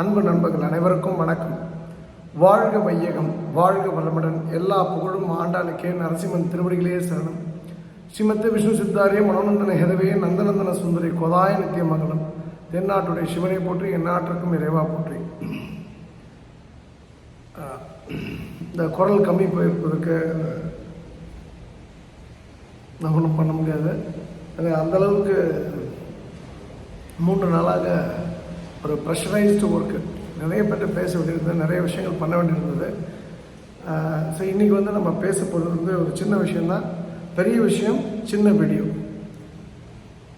அன்பு நண்பர்கள் அனைவருக்கும் வணக்கம். வாழ்க வையகம் வாழ்க வளமுடன். எல்லா புகழும் ஆண்டாளுக்கே நரசிம்மன் திருவடிகளே சரணம். ஸ்ரீமத்த விஷ்ணு சித்தாரிய மனோநந்தன ஹெதவே நந்தநந்தன சுந்தரி கொதாய நித்தியமங்கலம் தென்னாட்டுடைய சிவனை போற்றி எந்நாட்டிற்கும் இறைவா போற்றி. இந்த குரல் கம்மி போயிருப்பதற்கு நான் ஒன்றும் பண்ண முடியாது. அந்தளவுக்கு அந்த அளவுக்கு மூன்று நாளாக ஒரு ப்ரெஷரைஸ்டு ஒர்க்கு நிறைய பேர்கிட்ட பேச வேண்டியிருந்தது நிறைய விஷயங்கள் பண்ண வேண்டியிருந்தது. ஸோ இன்றைக்கி வந்து நம்ம பேச போகிறது வந்து ஒரு சின்ன விஷயந்தான் பெரிய விஷயம் சின்ன வீடியோ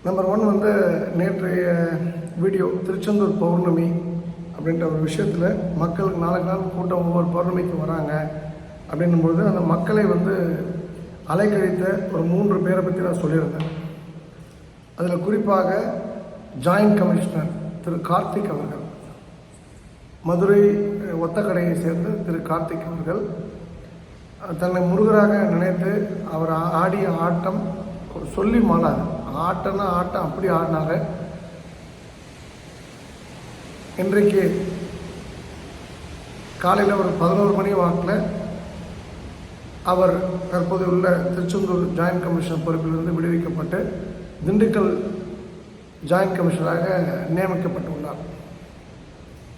நம்பர் ஒன் வந்து நேற்றைய வீடியோ திருச்செந்தூர் பௌர்ணமி அப்படின்ற ஒரு விஷயத்தில் மக்களுக்கு நாளுக்கு நாள் கூட்டம் ஒவ்வொரு பௌர்ணமிக்கு வராங்க அப்படின்னும்பொழுது அந்த மக்களை வந்து அலைக்கழித்த ஒரு மூன்று பேரை பற்றி நான் சொல்லியிருந்தேன். அதில் குறிப்பாக ஜாயின்ட் கமிஷனர் திரு கார்த்திக் அவர்கள். மதுரை ஒத்தக்கடையை சேர்ந்த திரு கார்த்திக் அவர்கள். தன்னை முருகராக நினைத்து அவர் ஆடிய ஆட்டம் ஒரு சொல்லி மாளார் ஆட்டம்னா ஆட்டம் அப்படி ஆடினாரு இன்றைக்கு காலையில் ஒரு பதினோரு மணி வாக்கில் அவர் தற்போது உள்ள திருச்செந்தூர் ஜாயின்ட் கமிஷன் பொறுப்பிலிருந்து விடுவிக்கப்பட்டு திண்டுக்கல் ஜாயின்ட் கமிஷனராக நியமிக்கப்பட்டுள்ளார்.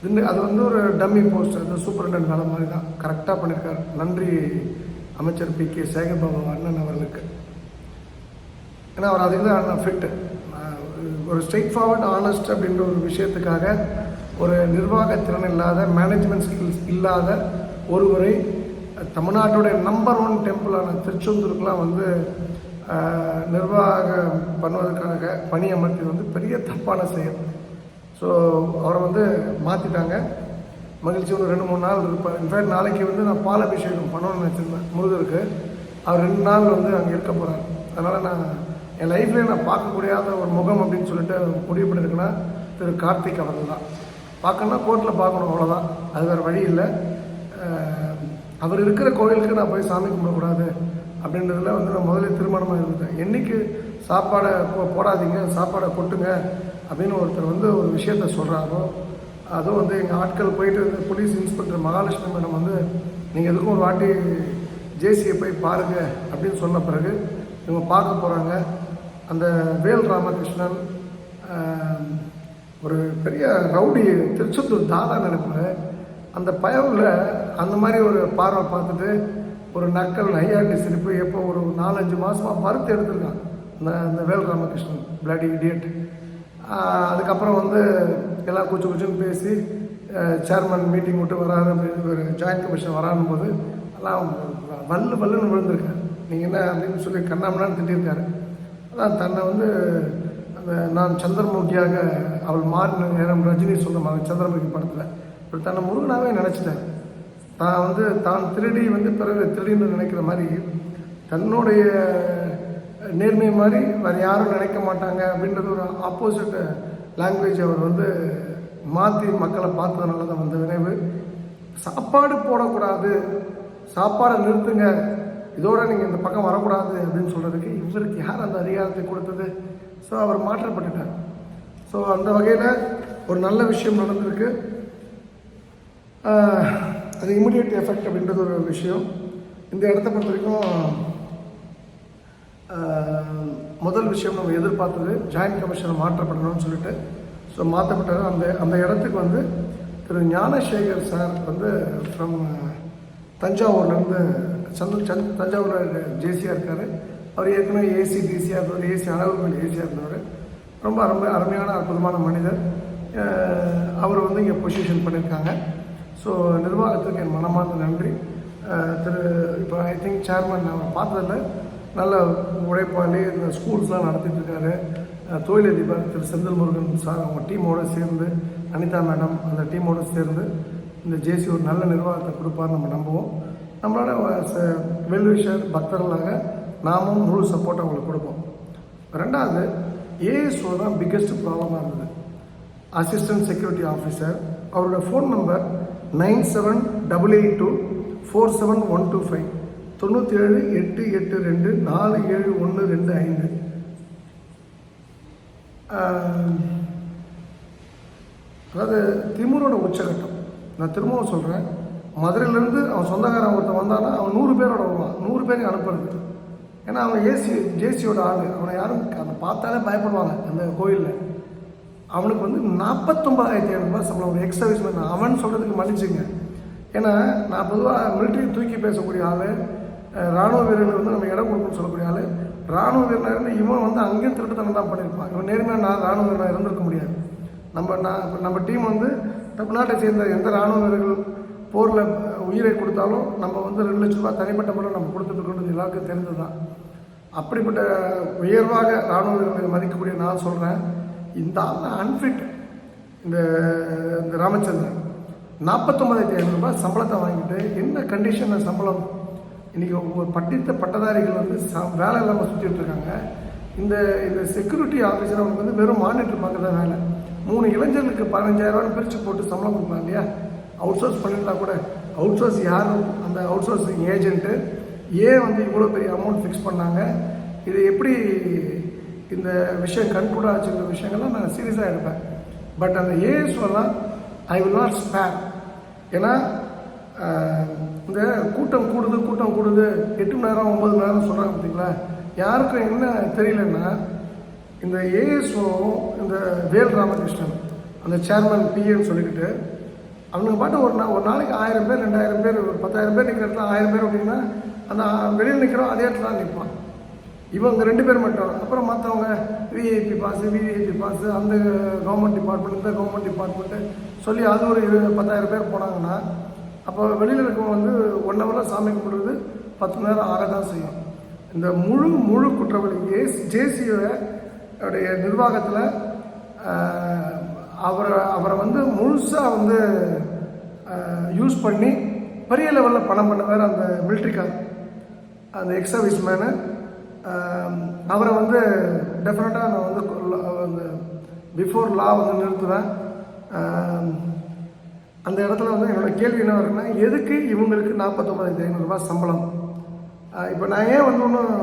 திண்டு அது வந்து ஒரு டம்மி போஸ்ட் அது சூப்பரண்டன் வேலை மாதிரி தான். கரெக்டாக பண்ணியிருக்கார் நன்றி அமைச்சர் பி கே சேகர்பாபு அண்ணன் அவர்களுக்கு. ஏன்னா அவர் அதுக்கு தான் ஃபிட்டு ஒரு ஸ்ட்ரெயிட் ஃபார்வர்ட் ஆனஸ்ட் அப்படின்ற ஒரு விஷயத்துக்காக ஒரு நிர்வாக திறன் இல்லாத மேனேஜ்மெண்ட் ஸ்கில்ஸ் இல்லாத ஒருவரை தமிழ்நாட்டுடைய நம்பர் ஒன் டெம்பிளான திருச்செந்தூருக்குலாம் வந்து நிர்வாகம் பண்ணுவதற்காக பணியமர்த்தி வந்து பெரிய தப்பான செயல். ஸோ அவரை வந்து மாற்றிட்டாங்க மகிழ்ச்சி ஒரு ரெண்டு மூணு நாள் இருப்பார். இன்ஃபேக்ட் நாளைக்கு வந்து நான் பால் அபிஷேகம் பண்ணணும்னு வச்சுருந்தேன் முருகருக்கு. அவர் ரெண்டு நாள் வந்து அங்கே இருக்க போகிறார் அதனால் நான் என் லைஃப்லேயே நான் பார்க்கக்கூடியாத ஒரு முகம் அப்படின்னு சொல்லிட்டு முடிவு பண்ணியிருக்கேன்னா திரு கார்த்திக் அவர்கள் தான். பார்க்கணுன்னா கோர்ட்டில் பார்க்கணும் அவ்வளோதான் அது வேறு வழி இல்லை. அவர் இருக்கிற கோயிலுக்கு நான் போய் சாமி கும்பிடக்கூடாது. அப்படின்றதுல வந்து நான் முதல்ல திருமணமாக இருந்தேன் என்றைக்கு சாப்பாடை போ- போடாதீங்க சாப்பாடை கொட்டுங்க அப்படின்னு ஒருத்தர் வந்து ஒரு விஷயத்த சொல்கிறாரோ அதுவும் வந்து எங்கள் ஆட்கள் போயிட்டு போலீஸ் இன்ஸ்பெக்டர் மகாலட்சுமி மேடம் வந்து நீங்கள் எதுக்கும் ஒரு வாட்டி ஜேசியை போய் பாருங்க அப்படின்னு சொன்ன பிறகு இவங்க பார்க்க போகிறாங்க அந்த வேல் ராமகிருஷ்ணன் ஒரு பெரிய ரவுடி திருச்செந்தூர் தாதா நினைப்பேன் அந்த பயவில் அந்த மாதிரி ஒரு பார்வை பார்த்துட்டு ஒரு நக்கல் நையாண்டி சிரிப்பு எப்போ ஒரு நாலஞ்சு மாதமாக மறுத்து எடுத்திருக்கான். அந்த அந்த வேல் ராமகிருஷ்ணன் பிளடி இடியட் அதுக்கப்புறம் வந்து எல்லாம் குச்சி குச்சின்னு பேசி சேர்மன் மீட்டிங் விட்டு வராரு அப்படின்னு ஒரு ஜாயின்ட் கமிஷன் வரானும் போது எல்லாம் வல்லு வல்லுன்னு விழுந்திருக்காரு. நீங்கள் என்ன அப்படின்னு சொல்லி கண்ணாமண்ணான்னு திட்டிருக்காரு. அதான் தன்னை வந்து அந்த நான் சந்திரமுகியாக அவள் மாறின நேரம் ரஜினி சொன்ன மகன் சந்திரமுகி படத்தில் இப்படி தன்னை முருகனாகவே நினச்சிட்டேன் தான் வந்து தான் திருடி வந்து பிறகு திருடின்னு நினைக்கிற மாதிரி தன்னுடைய நேர்மை மாதிரி வேறு யாரும் நினைக்க மாட்டாங்க அப்படின்றது ஒரு ஆப்போசிட் லாங்குவேஜ் அவர் வந்து மாற்றி மக்களை பார்த்ததுனால தான் வந்த விளைவு சாப்பாடு போடக்கூடாது. சாப்பாடை நிறுத்துங்க. இதோட நீங்கள் இந்த பக்கம் வரக்கூடாது அப்படின்னு சொல்கிறதுக்கு இவருக்கு யார் அந்த அதிகாரத்தை கொடுத்தது? ஸோ அவர் மாற்றப்பட்டுட்டார். ஸோ அந்த வகையில் ஒரு நல்ல விஷயம் நடந்திருக்கு. அது இமிடியேட் எஃபெக்ட் அப்படின்றது ஒரு விஷயம். இந்த இடத்த பொறுத்த வரைக்கும் முதல் விஷயம் நம்ம எதிர்பார்த்தது ஜாயின்ட் கமிஷனை மாற்றப்படணும்னு சொல்லிட்டு. ஸோ மாற்றப்பட்டது அந்த அந்த இடத்துக்கு வந்து திரு ஞானசேகர் சார் வந்து ஃப்ரம் தஞ்சாவூர்லேருந்து சந்த சந்த் தஞ்சாவூரில் ஜேசியாக இருக்கார். அவர் ஏற்கனவே ஏசி டிசியாக இருந்தவர் ஏசி அளவுகள் ஏசியாக இருந்தவர். ரொம்ப அருமை அருமையான அற்புதமான மனிதர். அவர் வந்து இங்கே பொசிஷன் பண்ணியிருக்காங்க ஸோ நிர்வாகத்துக்கு என் மனமார்ந்த நன்றி. திரு இப்போ ஐ திங்க் சேர்மன் நான் பார்த்ததில் நல்ல உழைப்பாளி இந்த ஸ்கூல்ஸ்லாம் நடத்திட்டுருக்காரு. தொழிலதிபர் திரு செந்தில் முருகன் சார் அவங்க டீமோடு சேர்ந்து அனிதா மேடம் அந்த டீமோடு சேர்ந்து இந்த ஜேசி ஒரு நல்ல நிர்வாகத்தை கொடுப்பார் நம்ம நம்புவோம். நம்மளோட வெல்விஷர் பக்தர்களாக நாமும் முழு சப்போர்ட் அவங்களுக்கு கொடுப்போம். ரெண்டாவது ஏஎஸ்ஓ தான் பிக்கெஸ்ட் ப்ராப்ளமாக இருந்தது. அசிஸ்டன்ட் செக்யூரிட்டி ஆஃபீஸர் அவரோட phone number nine seven double eight two four seven one two five தொண்ணூற்றி ஏழு எட்டு எட்டு ரெண்டு நாலு ஏழு ஒன்று ரெண்டு ஐந்து. அதாவது திமுரோட உச்சகட்டம். நான் திரும்பவும் சொல்கிறேன் மதுரையிலேருந்து அவன் சொந்தக்காரன் ஒருத்தன் வந்தானா அவன் நூறு பேரோட வருவான். நூறு பேரையும் அனுப்புறது ஏன்னா அவன் ஏசி ஜேசியோட ஆள். அவனை யாரும் அதை பார்த்தாலே பயப்படுவாங்க. அந்த கோயிலில். அவனுக்கு வந்து நாற்பத்தொம்பதாயிரத்தி ஐநூறுபா சம்பளம் ஒரு எக்ஸ் சர்வீஸ் அவன் சொல்கிறதுக்கு மன்னிச்சுங்க. ஏன்னா நான் பொதுவாக மிலிட்ரி தூக்கி பேசக்கூடிய ஆள் ராணுவ வீரர்கள் வந்து நம்ம இடம் கொடுக்கணும்னு சொல்லக்கூடிய ஆள். ராணுவ வீரனாக இருந்து இவன் வந்து அங்கேயும் திருட்டுத்தனம் தான் பண்ணியிருப்பான். இவன் நேர்மையாக நான் ராணுவ வீரனாக இருந்திருக்க முடியாது. நம்ம நான் நம்ம டீம் வந்து தமிழ்நாட்டை சேர்ந்த எந்த ராணுவ வீரர்கள் போரில் உயிரை கொடுத்தாலும் நம்ம வந்து ரெண்டு லட்ச ரூபாய் தனிப்பட்ட முறையில் நம்ம கொடுத்துட்ருக்கோன்றது எல்லாருக்கும் தெரிஞ்சது தான் அப்படிப்பட்ட உயர்வாக ராணுவ வீரர்களை மதிக்கக்கூடிய நான் சொல்கிறேன் இந்த ஆள் அன்ஃபிட் இந்த இந்த ராமச்சந்திரன். நாற்பத்தொம்பதாயிரத்தி ஐநூறுரூபா சம்பளத்தை வாங்கிட்டு என்ன கண்டிஷனில் சம்பளம்? இன்றைக்கி ஒரு பட்டித்த பட்டதாரிகள் வந்து ச வேலை இல்லாமல் சுற்றிட்டு இருக்காங்க. இந்த இந்த செக்யூரிட்டி ஆஃபீஸர் அவனுக்கு வந்து வெறும் மானிட்டர் பார்க்குற வேலை. மூணு இளைஞர்களுக்கு பதினஞ்சாயிரரூவான்னு பிரித்து போட்டு சம்பளம் கொடுக்கலாம் இல்லையா? அவுட் சோர்ஸ் பண்ணியிருந்தா கூட அவுட் சோர்ஸ் யாரும் அந்த அவுட் சோர்ஸிங் ஏஜென்ட்டு ஏன் வந்து இவ்வளோ பெரிய அமௌண்ட் ஃபிக்ஸ் பண்ணாங்க. இது எப்படி இந்த விஷயம் கண்கூட ஆச்சுங்கிற விஷயங்கள்லாம் நான் சீரியஸாக எடுப்பேன். பட் அந்த ஏஎஸ்ஓலாம் ஐ வில் நாட் ஸ்பேர் ஏன்னா இந்த கூட்டம் கூடுது கூட்டம் கூடுது எட்டு மணி நேரம் ஒம்பது மணி நேரம் சொல்கிறாங்க பார்த்தீங்களா யாருக்கும் என்ன தெரியலன்னா இந்த ஏஎஸ்ஓ இந்த வேல் ராமகிருஷ்ணன் அந்த சேர்மன் பிஏன்னு சொல்லிக்கிட்டு அவனுக்கு பாட்டு ஒரு நாள் ஒரு நாளைக்கு ஆயிரம் பேர் ரெண்டாயிரம் பேர் ஒரு பத்தாயிரம் பேர் நிற்கிற இடத்துல ஆயிரம் பேர் அப்படின்னா அந்த வெளியில் நிற்கிறோம் அதே இடத்துல தான் நிற்பான் இவங்க ரெண்டு பேர் மட்டும். அப்புறம் மற்றவங்க விஐபி பாஸு விஐபி பாஸு அந்த கவர்மெண்ட் டிபார்ட்மெண்ட் இந்த கவர்மெண்ட் டிபார்ட்மெண்ட்டு சொல்லி அது ஒரு இரு- பத்தாயிரம் பேர் போனாங்கன்னா அப்போ வெளியில் இருக்கவங்க வந்து ஒன் ஹவரில் சாமி கும்பிடுறது பத்து மணி நேரம் ஆக தான் செய்யும். இந்த முழு முழு குற்றவாளி ஏஸ் ஜேசியோடைய நிர்வாகத்தில் அவரை அவரை வந்து முழுசாக வந்து யூஸ் பண்ணி பெரிய லெவலில் பணம் பண்ணவர் அந்த மிலிட்ரிக்கார் அந்த எக்ஸ் சர்வீஸ் மேனு அவரை வந்து டெஃபினட்டாக நான் வந்து அந்த பிஃபோர் லா வந்து நிறுத்துவேன். அந்த இடத்துல வந்து என்னோடய கேள்வி என்ன வருதுன்னா எதுக்கு இவங்களுக்கு நாற்பத்தொம்பதாயிரத்தி ஐநூறுரூபா சம்பளம்? இப்போ நான் ஏன் வந்து ஒன்றும்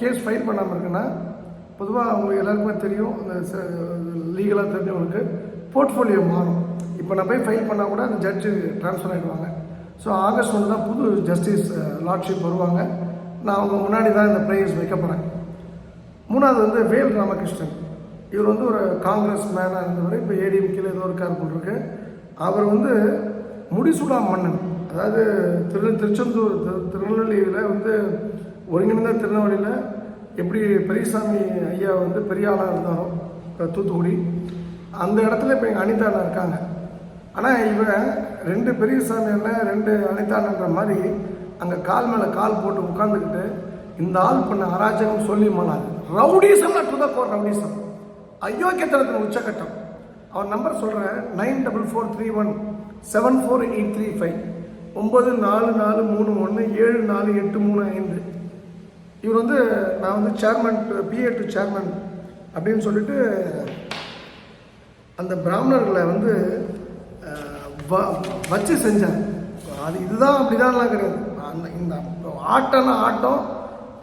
கேஸ் ஃபைல் பண்ணாமல் இருக்கேன்னா பொதுவாக அவங்க எல்லாருக்குமே தெரியும் இந்த லீகலாக தெரிஞ்சவங்களுக்கு போர்ட்ஃபோலியோ மாறும். இப்போ நான் போய் ஃபைல் பண்ணால் கூட அந்த ஜட்ஜு ட்ரான்ஸ்ஃபர் ஆகிடுவாங்க ஸோ ஆகஸ்ட் ஒன்று தான் புது ஜஸ்டிஸ் லார்ட்ஷிப் வருவாங்க. நான் அவங்க முன்னாடி தான் இந்த ப்ரேயர்ஸ் வைக்க போகிறேன் மூணாவது வந்து வேல் ராமகிருஷ்ணன். இவர் வந்து ஒரு காங்கிரஸ் மேனாக இருந்தவர். இப்போ ஏடிஎம்கேல ஏதோ இருக்கார் போல் போட்டிருக்கு அவர் வந்து முடிசூடா மன்னன். அதாவது திரு திருச்செந்தூர் திருநெல்வேலியில் வந்து ஒருங்கிணைந்த திருநெல்வேலியில் எப்படி பெரியசாமி ஐயா வந்து பெரிய ஆளாக இருந்தாரோ தூத்துக்குடி அந்த இடத்துல இப்போ எங்கள் அனிதா அண்ணா இருக்காங்க. ஆனால் இவன் ரெண்டு பெரியசாமி அண்ணன் ரெண்டு அனிதாண்ணன்ற மாதிரி அங்கே கால் மேலே கால் போட்டு உட்காந்துக்கிட்டு இந்த ஆள் பண்ண அராஜகம் சொல்லி மானாது ரவுடிசம் டு கோர் ரவுடிசம். அயோக்கியத்தனத்தின் உச்சக்கட்டம் அவன் நம்பர் சொல்கிறேன் nine double four three one seven four eight three five. ஒம்பது நாலு நாலு மூணு ஒன்று ஏழு நாலு எட்டு மூணு ஐந்து. இவர் வந்து நான் வந்து சேர்மன் பிஏ டு சேர்மன் அப்படின்னு சொல்லிட்டு அந்த பிராமணர்களை வந்து வ- வச்சு செஞ்சார். அது இதுதான் அப்படிதான்லாம் கிடையாது. அந்த இந்த ஆட்டம்னா ஆட்டம்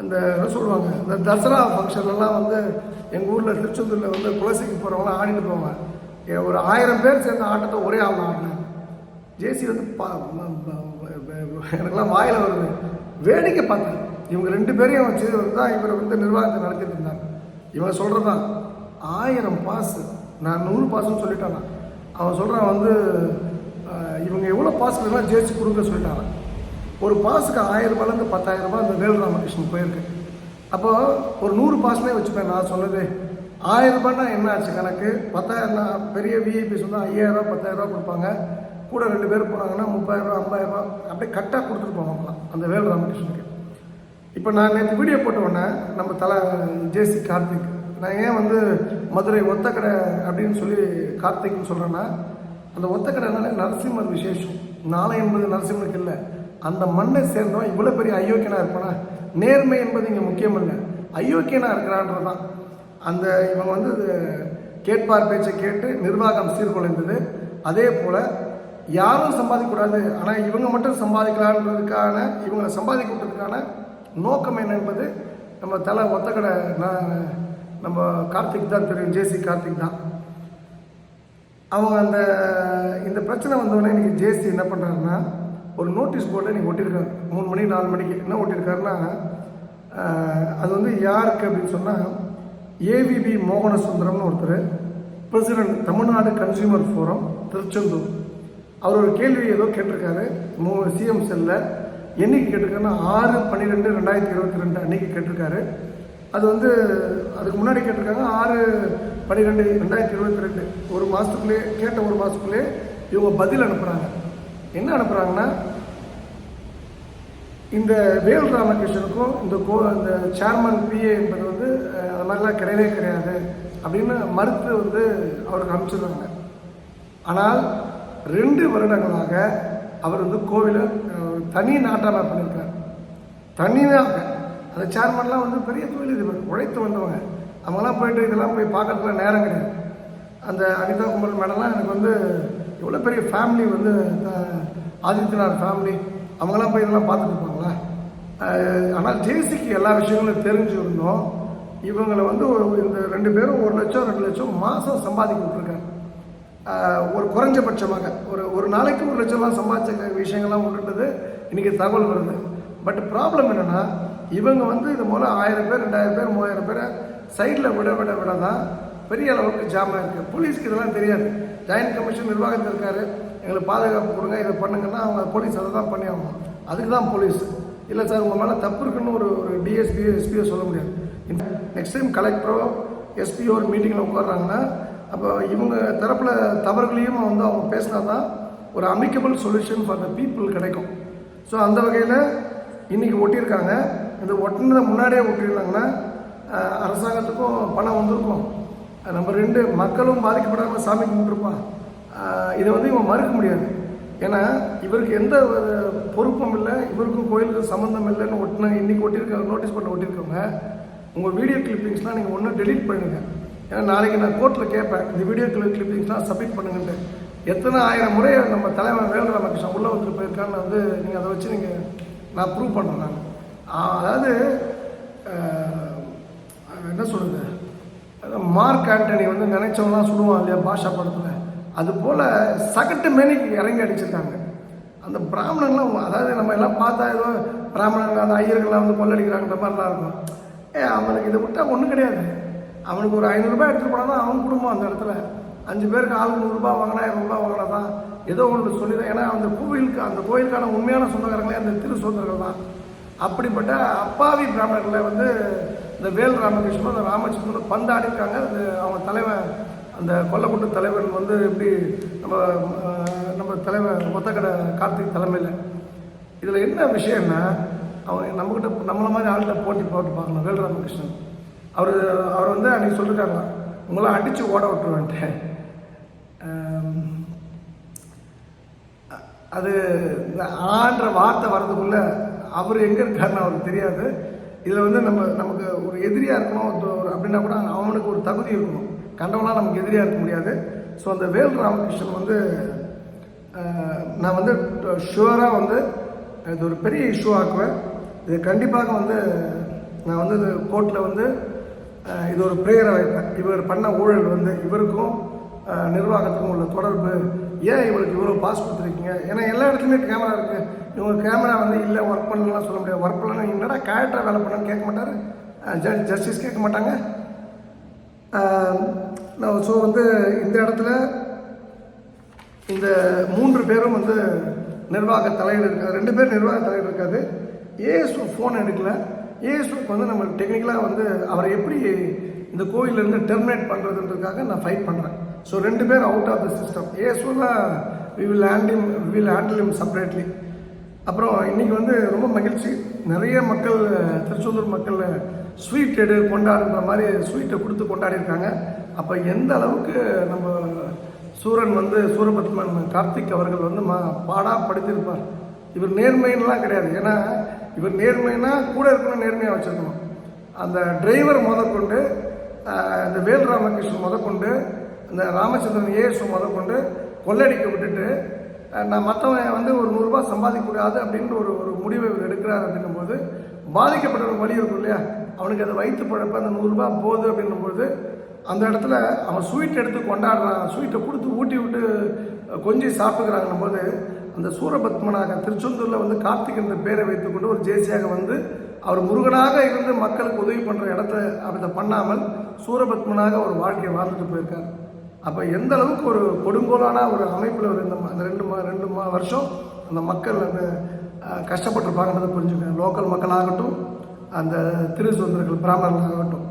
இந்த என்ன சொல்லுவாங்க இந்த தசரா ஃபங்க்ஷன்லாம் வந்து எங்கள் ஊரில் திருச்செந்தூரில் வந்து குலசைக்கு போகிறவங்களாம் ஆடிட்டு போவாங்க. ஒரு ஆயிரம் பேர் சேர்ந்த ஆட்டத்தை ஒரே ஆள் ஆடினாங்க ஜேசி வந்து பா ம- எனக்கெல்லாம் வாயில் வருது. வேடிக்கை பார்த்தேன். இவங்க ரெண்டு பேரையும் வச்சு தான் இவர் வந்து நிர்வாகத்தை நடத்திட்டு இருந்தாங்க. இவன் சொல்கிறதான் ஆயிரம் பாஸ் நான் நூறு பாஸ்ன்னு சொல்லிட்டானா. அவன் சொல்கிறான் வந்து இவங்க எவ்வளோ பாஸ் வேணால் ஜெயிச்சு கொடுக்க சொல்லிட்டாங்க. ஒரு பாஸுக்கு ஆயிரம் ரூபாயிலேருந்து பத்தாயிரம் ரூபாய் அந்த வேல் ராமகிருஷ்ணன் போயிருக்கு. அப்போது ஒரு நூறு பாஸ்மே வச்சுப்பேன் நான் சொன்னது. ஆயிரம் ரூபாய்னா என்ன ஆச்சு கணக்கு? பத்தாயிரம் பெரிய விஐபி சொன்னால் ஐயாயிரம் ரூபா கொடுப்பாங்க. கூட ரெண்டு பேர் போனாங்கன்னா முப்பாயிரரூபா ஐம்பாயிரரூபா அப்படியே கட்டாக கொடுத்துட்டு போவாங்களாம் அந்த வேல் ராமகிருஷ்ணனுக்கு. இப்போ நான் நேற்று வீடியோ போட்ட உடனே நம்ம தலை ஜேசி கார்த்திக் நான் ஏன் வந்து மதுரை ஒத்தக்கடை அப்படின்னு சொல்லி கார்த்திக்னு சொல்கிறேன்னா அந்த ஒத்தக்கடைனால நரசிம்மர் விசேஷம். நாளை என்பது நரசிம்மருக்கு இல்லை. அந்த மண்ணை சேர்ந்தவன் இவ்வளோ பெரிய அயோக்கியனாக இருப்பானா? நேர்மை என்பது இங்கே முக்கியம் இல்லை அயோக்கியனாக இருக்கிறான்றது தான் அந்த இவன் வந்து கேட்பார் பேச்சை கேட்டு நிர்வாகம் சீர்குலைந்தது. அதே போல் யாரும் சம்பாதிக்கக்கூடாது. ஆனால் இவங்க மட்டும் சம்பாதிக்கலான்றதுக்கான இவங்களை சம்பாதிக்க விட்டதுக்கான நோக்கம் என்ன என்பது நம்ம தலை ஒத்தக்கடை நான் நம்ம கார்த்திக் தான் தெரியும். ஜேசி கார்த்திக் தான். அவங்க அந்த இந்த பிரச்சனை வந்தோடனே இன்றைக்கி ஜேசி என்ன பண்ணுறாருன்னா ஒரு நோட்டீஸ் போர்டை நீங்கள் ஒட்டியிருக்காங்க மூணு மணி நாலு மணிக்கு என்ன ஒட்டியிருக்காருன்னா அது வந்து யாருக்கு அப்படின்னு சொன்னால் ஏவிபி மோகனசுந்தரம்னு ஒருத்தர் president Tamil Nadu consumer forum Tiruchendur. அவர் ஒரு கேள்வி ஏதோ கேட்டிருக்காரு மூ சிஎம் செல்ல. என்னைக்கு கேட்டிருக்காருன்னா ஆறு பன்னிரெண்டு ரெண்டாயிரத்தி இருபத்தி ரெண்டு அன்னைக்கு கேட்டிருக்காரு. அது வந்து அதுக்கு முன்னாடி கேட்டிருக்காங்க ஆறு பன்னிரெண்டு ரெண்டாயிரத்தி இருபத்தி ரெண்டு. ஒரு மாதத்துக்குள்ளே கேட்ட ஒரு மாதத்துக்குள்ளே இவங்க பதில் அனுப்புகிறாங்க என்ன அனுப்புகிறாங்கன்னா இந்த வேல் ராமகிருஷ்ணனுக்கும் இந்த கோ இந்த சேர்மன் பிஏ என்பது வந்து அது மாதிரிலாம் கிடையவே கிடையாது அப்படின்னு மறுத்து வந்து அவருக்கு அனுப்பிச்சிடுறாங்க. ஆனால் ரெண்டு வருடங்களாக அவர் வந்து கோவிலை தனி நாட்டாள பண்ணியிருக்கார். தனியாக அந்த சேர்மன்லாம் வந்து பெரிய தொழிலதிபர் உழைத்து வந்தவங்க. அவங்கெல்லாம் போயிட்டு இதெல்லாம் போய் பார்க்கறதுல நேரம் கிடையாது. அந்த அனிதா குமரன் மேடம்லாம் எனக்கு வந்து எவ்வளோ பெரிய ஃபேமிலி வந்து ஆதித்யநாத் ஃபேமிலி அவங்களாம் போய் இதெல்லாம் பார்த்துருப்பாங்களா ஆனால் ஜேசிக்கு எல்லா விஷயங்களும் தெரிஞ்சிருந்தோம். இவங்களை வந்து ஒரு- இந்த ரெண்டு பேரும் ஒரு லட்சம் ரெண்டு லட்சம் மாதம் சம்பாதிக்க விட்டுருக்காங்க. ஒரு குறைஞ்சபட்சமாக. ஒரு ஒரு நாளைக்கு ஒரு லட்சம்லாம் சம்பாதிச்ச விஷயங்கள்லாம் உண்டுன்றது இன்றைக்கி தகவல் வருது. பட் ப்ராப்ளம் என்னென்னா இவங்க வந்து இது மூலம் ஆயிரம் பேர் ரெண்டாயிரம் பேர் மூவாயிரம் பேரை சைடில் விட விட விட தான் பெரிய அளவுக்கு ஜாமாக இருக்குது போலீஸ்க்கு இதெல்லாம் தெரியாது. ஜாயின்ட் கமிஷன் நிர்வாகத்தில் இருக்காரு. எங்களுக்கு பாதுகாப்பு கொடுங்க இதை பண்ணுங்கன்னா அவங்க போலீஸ் அதை தான் பண்ணி ஆகணும். அதுக்கு தான் போலீஸ். இல்லை சார் உங்கள் மேலே தப்பு இருக்குன்னு ஒரு ஒரு டிஎஸ்பியோ எஸ்பியோ சொல்ல முடியாது. நெக்ஸ்ட் டைம் கலெக்டரோ எஸ்பியோ ஒரு மீட்டிங்கில் உட்காடுறாங்கன்னா அப்போ இவங்க தரப்பில் தவறுகளையும் வந்து அவங்க பேசினா தான் ஒரு amicable solution for the people கிடைக்கும். ஸோ அந்த வகையில் இன்றைக்கி ஒட்டியிருக்காங்க. இந்த ஒட்டினதை முன்னாடியே ஒட்டியிருந்தாங்கன்னா அரசாங்கத்துக்கும் பணம் வந்திருக்கும். நம்ம நம்பர் ரெண்டு மக்களும் பாதிக்கப்படாமல் சாமி கும்பிட்டுருப்பான் இதை வந்து இவன் மறுக்க முடியாது. ஏன்னா இவருக்கு எந்த பொறுப்பும் இல்லை இவருக்கும் கோயிலுக்கு சம்மந்தம் இல்லைன்னு ஒட்டின இன்றைக்கி ஒட்டியிருக்க நோட்டீஸ் பண்ண ஒட்டியிருக்கவங்க உங்கள் வீடியோ கிளிப்பிங்ஸ்லாம் நீங்கள் ஒன்றும் டெலீட் பண்ணுங்கள் ஏன்னா நாளைக்கு நான் கோர்ட்டில் கேட்பேன் இந்த வீடியோ கிளிப்பிங்ஸ்லாம் சப்மிட் பண்ணுங்கன்ட்டு. எத்தனை ஆயிரம் முறை நம்ம தலைவர் வேலு ராமகிருஷ்ணன் உள்ளே வந்துட்டு போயிருக்கான்னு வந்து நீங்கள் அதை வச்சு நீங்கள் நான் ப்ரூவ் பண்ணுறேன் நான். அதாவது என்ன சொல்கிறது மார்க் ஆண்டனி வந்து நினைச்சவங்களாம் சுடுவான் இல்லையா பாஷா படத்தில்? அது போல் சகட்டு மேனிக்கு இறங்கி அடிச்சிருக்காங்க. அந்த பிராமணன்லாம் அதாவது நம்ம எல்லாம் பார்த்தா ஏதோ பிராமணங்கள் அந்த ஐயர்கள்லாம் வந்து கொள்ளடிக்கிறாங்கிற மாதிரிலாம் இருக்கும். ஏ அவனுக்கு இதை விட்டால் ஒன்றும் கிடையாது. அவனுக்கு ஒரு ஐநூறுரூபா எடுத்துகிட்டு போனால் தான் அவன் குடும்பம் அந்த இடத்துல. அஞ்சு பேருக்கு ஆளுக்கு நூறுரூபா வாங்கினா இரநூறுபா வாங்கினா தான் ஏதோ ஒன்று சொல்லி ஏன்னா அந்த கோவிலுக்கு அந்த கோயிலுக்கான உண்மையான சொந்தக்காரங்களே அந்த திரு சொந்தர்கள் தான். அப்படிப்பட்ட அப்பாவி பிராமணர்களை வந்து இந்த வேல் ராமகிருஷ்ணன் அந்த ராமச்சந்திரன் பந்தாடிருக்காங்க அது அவங்க தலைவன் அந்த கொல்லக்குண்டு தலைவன் வந்து எப்படி நம்ம நம்ம தலைவர் ஒத்தக்கடை கார்த்திக் தலைமையில். இதில் என்ன விஷயம்னா அவன் நம்மக்கிட்ட நம்மளை மாதிரி ஆளுநர் போட்டி போட்டு பார்க்கணும் வேல் ராமகிருஷ்ணன். அவர் அவர் வந்து அன்றைக்கி சொல்லியிருக்காங்க உங்களை அடித்து ஓட விட்டுருவேன்ட்டு. அது இந்த ஆன்ற வார்த்தை வர்றதுக்குள்ளே அவர் எங்கே இருக்காருன்னு அவருக்கு தெரியாது. இதில் வந்து நம்ம நமக்கு ஒரு எதிரியாக இருக்கணும் ஒரு- அப்படின்னா கூட அவனுக்கு ஒரு தகுதி இருக்கணும். கண்டவனாக நமக்கு எதிரியாக இருக்க முடியாது. ஸோ அந்த வேல் ராமகிருஷ்ணன் வந்து நான் வந்து ஷுவராக வந்து இது ஒரு பெரிய இஷ்யூ ஆக்குவேன். இது கண்டிப்பாக வந்து நான் வந்து கோர்ட்டில் வந்து இது ஒரு ப்ரேயரை வைப்பேன். இவர் பண்ண ஊழல் வந்து இவருக்கும் நிர்வாகத்துக்கும் உள்ள தொடர்பு. ஏன் இவருக்கு இவ்வளோ பாஸ் கொடுத்துருக்கீங்க? ஏன்னா எல்லா இடத்துலையுமே கேமரா இருக்குது இவங்க கேமரா வந்து இல்லை ஒர்க் பண்ணலாம் சொல்ல முடியாது. ஒர்க் பண்ணலாம் என்னடா கேரக்டராக வேலை பண்ணணும்னு கேட்க மாட்டார். ஜ ஜஸ்டிஸ் கேட்க மாட்டாங்க. நான் ஸோ வந்து இந்த இடத்துல இந்த மூன்று பேரும் வந்து நிர்வாக தலைவர் இருக்காது ரெண்டு பேர் நிர்வாக தலைவர் இருக்காது ஏஎஸ்ஓ ஃபோன் எடுக்கல. ஏஎஸ்ஓக்கு வந்து நம்ம டெக்னிக்கலாக வந்து அவரை எப்படி இந்த கோயிலேருந்து டெர்மினேட் பண்ணுறதுன்றதுக்காக நான் ஃபைட் பண்ணுறேன் ஸோ ரெண்டு பேர் out of the system ஏஎஸ்ஓலாம் we will handle will handle him separately அப்புறம் இன்னைக்கு வந்து ரொம்ப மகிழ்ச்சி. நிறைய மக்கள் திருச்செந்தூர் மக்கள் ஸ்வீட் எடு கொண்டாடுன்ற மாதிரி ஸ்வீட்டை கொடுத்து கொண்டாடியிருக்காங்க. அப்போ எந்த அளவுக்கு நம்ம சூரன் வந்து சூரபத்மன் கார்த்திக் அவர்கள் வந்து மா பாடா படுத்திருப்பார். இவர் நேர்மைன்னுலாம் கிடையாது. ஏன்னா இவர் நேர்மைன்னா கூட இருக்கணும் நேர்மையாக வச்சுருக்கணும். அந்த டிரைவர் முதற்கொண்டு அந்த இந்த வேல் ராமகிருஷ்ணன் முதற்கொண்டு இந்த ராமச்சந்திரன் ஏஎஸ் முதற்கொண்டு கொள்ளடிக்க விட்டுட்டு நான் மற்றவன் வந்து ஒரு நூறுரூபா சம்பாதிக்கக்கூடாது அப்படின்ற ஒரு ஒரு முடிவை இவர் எடுக்கிறார் அப்படின்னும்போது பாதிக்கப்பட்டவனுக்கு வழி இருக்கும் இல்லையா? அவனுக்கு அது வயிற்று பழப்ப அந்த நூறுரூபா போகுது அப்படின்னும்போது அந்த இடத்துல அவன் ஸ்வீட் எடுத்து கொண்டாடுறான் ஸ்வீட்டை கொடுத்து ஊட்டி விட்டு கொஞ்சம் சாப்பிட்டுக்கிறாங்கன்னும் போது அந்த சூரபத்மனாக திருச்செந்தூரில் வந்து கார்த்திக் என்ற பேரை வைத்துக்கொண்டு ஒரு ஜேசியாக வந்து அவர் முருகனாக இருந்து மக்களுக்கு உதவி பண்ணுற இடத்த அதை பண்ணாமல் சூரபத்மனாக ஒரு வாழ்க்கையை வாழ்ந்துட்டு போயிருக்கார். அப்போ எந்த அளவுக்கு ஒரு கொடுங்கோலான ஒரு அமைப்பில் ஒரு இந்த அந்த ரெண்டு மா ரெண்டு மா வருஷம் அந்த மக்கள் அந்த கஷ்டப்பட்டுருப்பாங்கன்றதை கஷ்டப்பட்டிருப்பாங்கன்றதை புரிஞ்சுக்கணும் லோக்கல் மக்களாகட்டும் அந்த திரு சுதந்திரர்கள் பிராமணர்களாகட்டும்.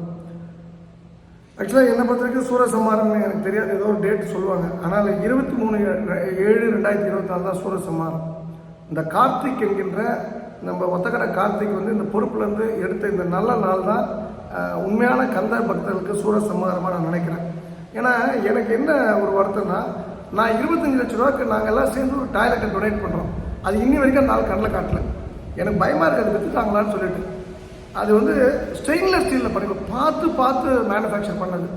ஆக்சுவலாக என்னை பொறுத்த வரைக்கும் சூரசம்மாரம் எனக்கு தெரியாது. ஏதோ ஒரு டேட் சொல்லுவாங்க. ஆனால் இருபத்தி மூணு ஏழு ரெண்டாயிரத்தி இருபத்தாறு தான் சூரசம்மாரம் இந்த கார்த்திக் என்கின்ற நம்ம ஒத்தக்கடை கார்த்திக் வந்து இந்த பொறுப்புலேருந்து எடுத்த இந்த நல்ல நாள் தான் உண்மையான கந்த பக்தர்களுக்கு சூரசம்மாரமாக நான் நினைக்கிறேன். ஏன்னா எனக்கு என்ன ஒரு வருத்தம்னா நான் இருபத்தஞ்சு லட்ச ரூபாய்க்கு நாங்கள் எல்லாம் சேர்ந்து ஒரு டாய்லெட்டை டொனேட் பண்ணுறோம் அது இன்னி வரைக்கும் அந்த நாள் கண்ணில் காட்டல. எனக்கு பயமாக இருக்குது அது விற்றுட்டாங்களான்னு சொல்லிட்டு. அது வந்து ஸ்டெயின்லெஸ் ஸ்டீலில் பண்ணிக்கணும் பார்த்து பார்த்து மேனுஃபேக்சர் பண்ணது.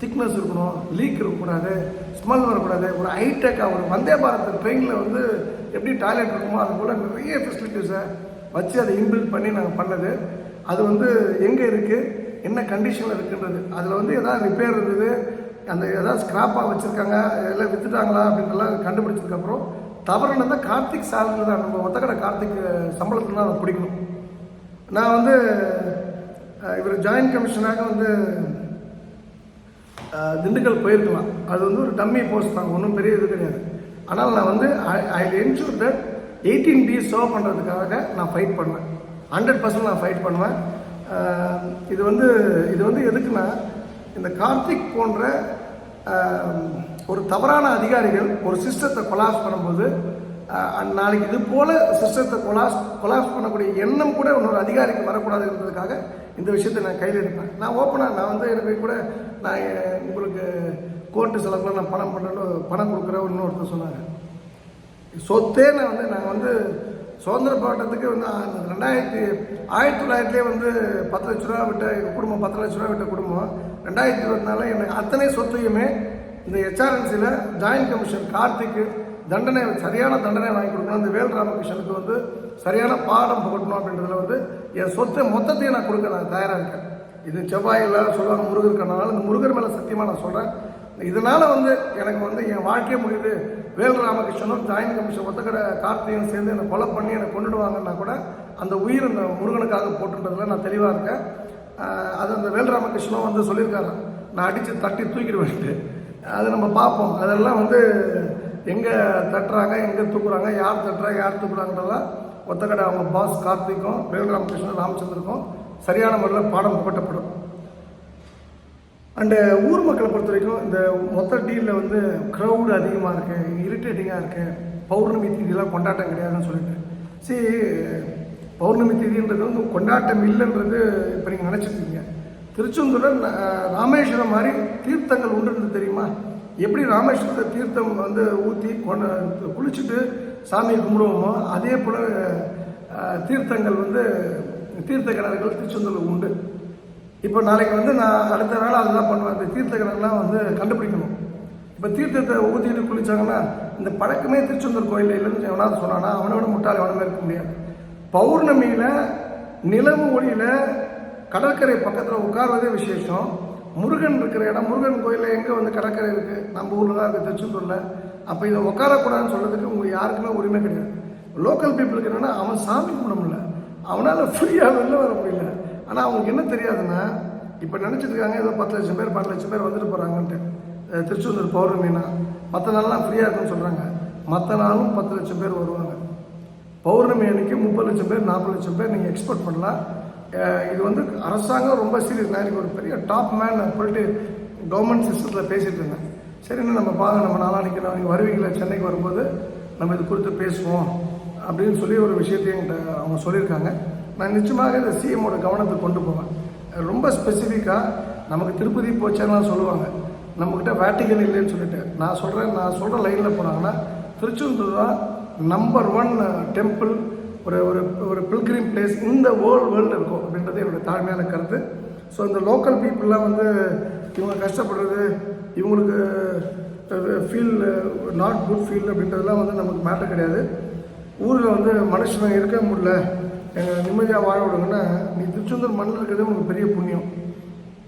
திக்னஸ் இருக்கணும் லீக் இருக்கக்கூடாது ஸ்மெல் வரக்கூடாது. ஒரு ஹைடெக்காக ஒரு வந்தே பாரத் ட்ரெயினில் வந்து எப்படி டாய்லெட் இருக்குமோ அது போல் நிறைய ஃபெசிலிட்டிஸை வச்சு அதை இன்பில்ட் பண்ணி நாங்கள் பண்ணது. அது வந்து எங்கே இருக்குது என்ன கண்டிஷனில் இருக்குன்றது. அதில் வந்து எதாவது ரிப்பேர் இருந்தது அந்த ஏதாவது ஸ்கிராப்பாக வச்சுருக்காங்க எல்லாம் விற்றுட்டாங்களா அப்படின்றலாம் கண்டுபிடிச்சதுக்கப்புறம் தவறுன்னு தான் கார்த்திக் சாலரி தான் நம்ம ஒத்தக்கடை கார்த்திக் சம்பளத்தில் தான் அதை பிடிக்கணும். நான் வந்து இவர் ஜாயின்ட் கமிஷனாக வந்து திண்டுக்கல் போயிருக்கலாம். அது வந்து ஒரு டம்மி போஸ்ட் தான் ஒன்றும் பெரிய இது கிடையாது. ஆனால் நான் வந்து I ensure that eighteen B serve பண்ணுறதுக்காக நான் ஃபைட் பண்ணுவேன். ஹண்ட்ரட் பர்சன்ட் நான் ஃபைட் பண்ணுவேன். இது வந்து இது வந்து எதுக்குன்னா இந்த கார்த்திக் போன்ற ஒரு தவறான அதிகாரிகள் ஒரு சிஸ்டத்தை கொலாப்ஸ் பண்ணும்போது நாளைக்கு இது போல சிஸ்டத்தை கொலாஸ் கொலாப்ஸ் பண்ணக்கூடிய எண்ணம் கூட இன்னொரு அதிகாரிக்கு வரக்கூடாதுன்றதுக்காக இந்த விஷயத்தை நான் கையில் எடுப்பேன். நான் ஓப்பனாக நான் வந்து எனக்கு கூட நான் உங்களுக்கு கோர்ட்டு செலவுக்குலாம் நான் பணம் பண்ணணும் பணம் கொடுக்குற இன்னொருத்தர் சொன்னாங்க. சொத்தே நான் வந்து நான் வந்து சுதந்திர போராட்டத்துக்கு வந்து ரெண்டாயிரத்தி ஆயிரத்தி தொள்ளாயிரத்துலேயே வந்து பத்து லட்ச ரூபா விட்ட எங்கள் குடும்பம் பத்து லட்ச ரூபா விட்ட குடும்பம் ரெண்டாயிரத்தி இருபத்தி நாலில் எனக்கு அத்தனை சொத்தையுமே இந்த ஹெச்ஆர்என்சியில் ஜாயின்ட் கமிஷன் கார்த்திக்கு தண்டனை சரியான தண்டனை வாங்கி கொடுக்கணும். இந்த வேல் ராமகிருஷ்ணனுக்கு வந்து சரியான பாடம் புகட்டணும் அப்படின்றதுல வந்து என் சொத்தை மொத்தத்தையும் நான் கொடுக்க நான் தயாராக இருக்கேன். இது செவ்வாயில் சொல்லுவாங்க முருகர் கண்ணனால இந்த முருகர் மேலே சத்தியமாக நான் சொல்கிறேன் இதனால் வந்து எனக்கு வந்து என் வாழ்க்கையே முடியுது. வேல் ராமகிருஷ்ணனும் ஜாயின் கமிஷன் ஒத்தக்கடை கார்த்தியும் சேர்ந்து என்னை கொலை பண்ணி என்னை கொண்டுடுவாங்கன்னா கூட அந்த உயிர் இந்த முருகனுக்காக போட்டுன்றதுல நான் தெளிவாக இருக்கேன். அது அந்த வேல் ராமகிருஷ்ணனும் வந்து சொல்லியிருக்காரு. நான் அடித்து தட்டி தூக்கிடுவேன்ட்டு. அதை நம்ம பார்ப்போம். அதெல்லாம் வந்து எங்கே தட்டுறாங்க எங்கே தூக்குறாங்க யார் தட்டுறாங்க யார் தூக்குறாங்கன்றதெல்லாம் ஒத்தக்கடை அவங்க பாஸ் கார்த்திக்கும் வேல் ராமகிருஷ்ணன் ராமச்சந்திரக்கும் சரியான முறையில் பாடம் புகட்டப்படும். அண்டு uh, ஊர் மக்களை பொறுத்த வரைக்கும் இந்த மொத்த டீலில் வந்து க்ரௌடு அதிகமாக இருக்குது இரிட்டேட்டிங்காக இருக்குது பௌர்ணமி தேதியெல்லாம் கொண்டாட்டம் கிடையாதுன்னு சொல்லிட்டு. சரி பௌர்ணமி தேதின்றது வந்து கொண்டாட்டம் இல்லைன்றது இப்போ நீங்கள் நினச்சிருக்கீங்க. திருச்செந்தூரில் ராமேஸ்வரம் மாதிரி தீர்த்தங்கள் உண்டுன்றது தெரியுமா? எப்படி ராமேஸ்வரத்தை தீர்த்தம் வந்து ஊற்றி கொண்ட குளிச்சுட்டு சாமியை கும்பிடுவோமோ அதே போல் தீர்த்தங்கள் வந்து தீர்த்த கிணறுகள் திருச்செந்தூரில் உண்டு. இப்போ நாளைக்கு வந்து நான் அடுத்த நாள் அதுதான் பண்ணுவேன். இந்த தீர்த்தகரெல்லாம் வந்து கண்டுபிடிக்கணும். இப்போ தீர்த்தத்தை ஊற்றிட்டு குளிச்சாங்கன்னா இந்த பழக்கமே திருச்செந்தூர் கோயிலில் இல்லைன்னு எவனாவது சொன்னானா அவனோட முட்டாள் அவனமே இருக்க முடியாது. பௌர்ணமியில் நிலவு ஒளியில் கடற்கரை பக்கத்தில் உட்கார்வதே விசேஷம். முருகன் இருக்கிற இடம் முருகன் கோயிலில் எங்கே வந்து கடற்கரை இருக்குது நம்ம ஊரில் தான் இருக்குது திருச்செந்தூரில். அப்போ இதை உட்காரக்கூடாதுன்னு சொல்கிறதுக்கு உங்களுக்கு யாருக்குமே உரிமை கிடையாது. லோக்கல் பீப்புளுக்கு என்னென்னா அவன் சாமி கும்பிட முடியல. அவனால் ஃப்ரீயாக வெளில வர முடியல. ஆனால் அவங்களுக்கு என்ன தெரியாதுன்னா இப்போ நினச்சிருக்காங்க ஏதோ பத்து லட்சம் பேர் பத்து லட்சம் பேர் வந்துட்டு போகிறாங்கன்ட்டு திருச்செந்தூர் பௌர்ணமினா மற்ற நாள்லாம் ஃப்ரீயாக இருக்குன்னு சொல்கிறாங்க மற்ற நாளும் பத்து லட்சம் பேர் வருவாங்க. பௌர்ணமி அன்னைக்கு முப்பது லட்சம் பேர் நாற்பது லட்சம் பேர் நீங்கள் எக்ஸ்போர்ட் பண்ணலாம். இது வந்து அரசாங்கம் ரொம்ப சீரியஸ் நான் ஒரு பெரிய டாப் மேன் போயிட்டு கவர்மெண்ட் சிஸ்டத்தில் பேசிகிட்டு இருந்தேன். சரின்னு நம்ம பாருங்க நம்ம நாளானிக்கு நாளைக்கு வருவீங்களா? சென்னைக்கு வரும்போது நம்ம இது குறித்து பேசுவோம் அப்படின்னு சொல்லி ஒரு விஷயத்தையும் என்கிட்ட அவங்க சொல்லியிருக்காங்க. நான் நிச்சயமாக இந்த சிஎம்மோட கவனத்துக்கு கொண்டு போவேன். ரொம்ப ஸ்பெசிஃபிக்காக நமக்கு திருப்பதி போச்சேன்னா சொல்லுவாங்க. நம்மக்கிட்ட வேட்டிகள் இல்லைன்னு சொல்லிட்டு. நான் சொல்கிறேன் நான் சொல்கிற லைனில் போனாங்கன்னா திருச்செந்தூர் தான் நம்பர் ஒன் டெம்பிள் ஒரு ஒரு ஒரு பில்கிரிம் பிளேஸ் இந்த வேர்ல்டு வேர்ல்டு இருக்கும் அப்படின்றது என்னோட தாழ்மையான கருத்து. ஸோ இந்த லோக்கல் பீப்புளெலாம் வந்து இவங்க கஷ்டப்படுறது இவங்களுக்கு ஃபீல் நாட் குட் ஃபீல் அப்படின்றதெல்லாம் வந்து நமக்கு மேட்டர் கிடையாது. ஊரில் வந்து மனுஷன் இருக்க முடியல. என்னை நிம்மதியாக வாழ விடுங்கன்னா நீ திருச்செந்தூர் மண்ணில் இருக்கிறது உனக்கு பெரிய புண்ணியம்.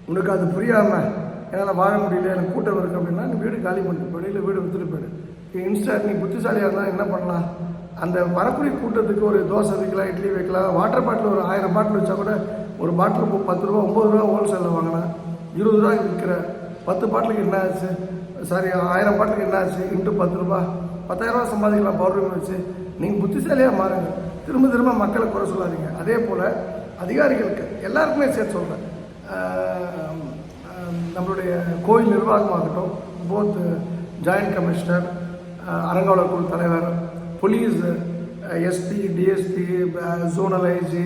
உனக்கு அது புரியாமல் என்னால் வாழ முடியல எனக்கு கூட்டம் இருக்குது அப்படின்னா நீ வீடு காலி பண்ணிட்டு போயிடு இல்லை வீடு விற்றுட்டு போயிடு. இன்ஸ்டா நீ புத்திசாலியாக இருந்தால் என்ன பண்ணலாம்? அந்த வரக்கூடிய கூட்டத்துக்கு ஒரு தோசை வைக்கலாம் இட்லி வைக்கலாம் வாட்டர் பாட்டில் ஒரு ஆயிரம் பாட்டில் வச்சா கூட ஒரு பாட்டில் பத்து ரூபா ஒம்பது ரூபா ஹோல்சேலில் வாங்கினா இருபது ரூபாய்க்கு விற்கிற பத்து பாட்டிலுக்கு என்ன ஆச்சு? சாரி ஆயிரம் பாட்டிலுக்கு என்ன ஆச்சு? இன்ட்டு பத்து ரூபா பத்தாயிரம் ரூபா சம்பாதிக்கலாம் பௌர்ணமி வச்சு. நீங்கள் புத்திசாலியாக மாறுங்க. திரும்ப திரும்ப மக்களை குறை சொல்லாதீங்க. அதே போல் அதிகாரிகளுக்கு எல்லாருக்குமே சேர்த்து சொல்கிறேன் நம்மளுடைய கோயில் நிர்வாகமாகட்டும் போத் ஜாயின்ட் கமிஷனர் அறங்காவலர் குழு தலைவர் police SP DSP zonal IG